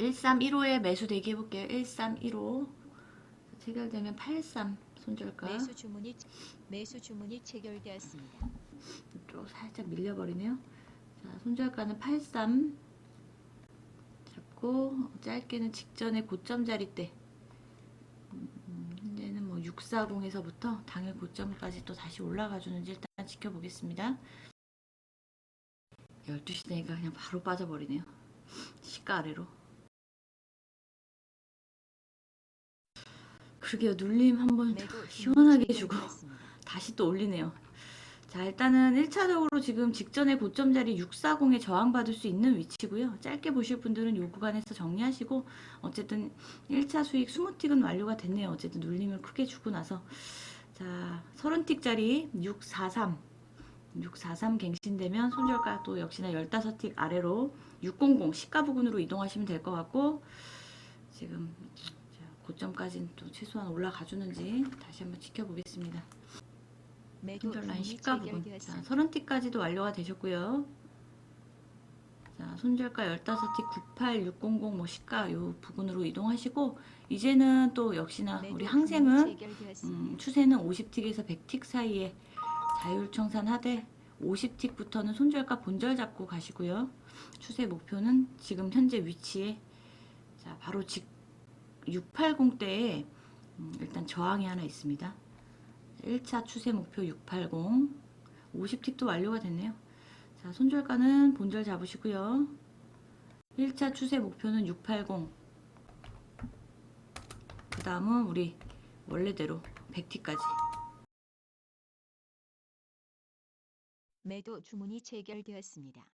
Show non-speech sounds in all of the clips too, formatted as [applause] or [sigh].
1315에 매수 대기 해볼게요. 1315 체결되면 83 손절가 매수 주문이 매수 주문이 체결되었습니다. 또 살짝 밀려버리네요. 자, 손절가는 83 잡고 짧게는 직전에 고점 자리 때 음, 현재는 뭐 640에서부터 당일 고점까지 또 다시 올라가 주는지 일단 지켜보겠습니다. 12시 되니까 그냥 바로 빠져버리네요. 시가 아래로. 그러게요. 눌림 한번 시원하게 주고 체결되었습니다. 다시 또 올리네요. 자, 일단은 1차적으로 지금 직전에 고점 자리 640에 저항받을 수 있는 위치고요. 짧게 보실 분들은 요 구간에서 정리하시고 어쨌든 1차 수익 20틱은 완료가 됐네요. 어쨌든 눌림을 크게 주고 나서 자, 30틱짜리 643 643 갱신되면 손절가 또 역시나 15틱 아래로 600 시가 부근으로 이동하시면 될 것 같고 지금 자, 고점까지는 또 최소한 올라가 주는지 다시 한번 지켜보겠습니다. 매도 손절 라인 주문이 시가 부분. 자, 체결되었습니다. 30티까지도 완료가 되셨고요. 자, 손절가 15티 98, 600, 뭐 시가 요 부분으로 이동하시고 이제는 또 역시나 우리 항생은. 음, 추세는 50틱에서 100틱 사이에 자율청산 하되 50틱부터는 손절가 본절 잡고 가시고요. 추세 목표는 지금 현재 위치에 자 바로 직 680대에 음, 일단 저항이 하나 있습니다. 1차 추세 목표 680 50틱도 완료가 됐네요. 자 손절가는 본절 잡으시고요. 1차 추세 목표는 680 그 다음은 우리 원래대로 100T까지 매도 주문이 체결되었습니다.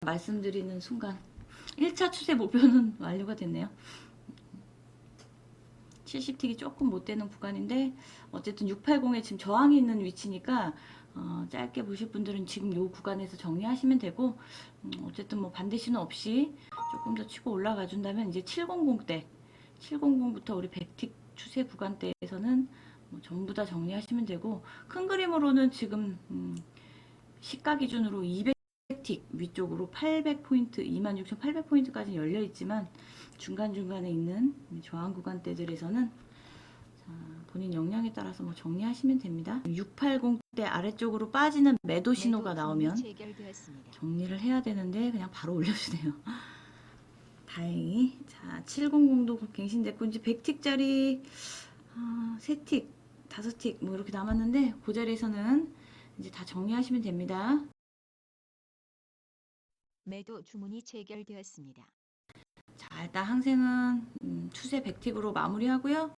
말씀드리는 순간 1차 추세 목표는 [laughs] 완료가 됐네요. 70틱이 조금 못 되는 구간인데 어쨌든 680에 지금 저항이 있는 위치니까 어, 짧게 보실 분들은 지금 요 구간에서 정리하시면 되고 음, 어쨌든 뭐 반대신호 없이 조금 더 치고 올라가 준다면 이제 700대 700부터 우리 100틱 추세 구간대에서는 뭐 전부 다 정리하시면 되고 큰 그림으로는 지금 음, 시가 기준으로 200 틱 위쪽으로 800포인트, 26,800포인트까지 열려 있지만 중간중간에 있는 저항 구간대들에서는 자, 본인 역량에 따라서 뭐 정리하시면 됩니다. 680대 아래쪽으로 빠지는 매도 신호가 나오면. 정리를 해야 되는데 그냥 바로 올려주네요. [laughs] 다행히 자 700도 갱신됐고 이제 100틱짜리 아, 3틱, 5틱 뭐 이렇게 남았는데 그 자리에서는 이제 다 정리하시면 됩니다. 매도 주문이 체결되었습니다. 자 일단 항생은 음, 추세 100틱으로 마무리하고요.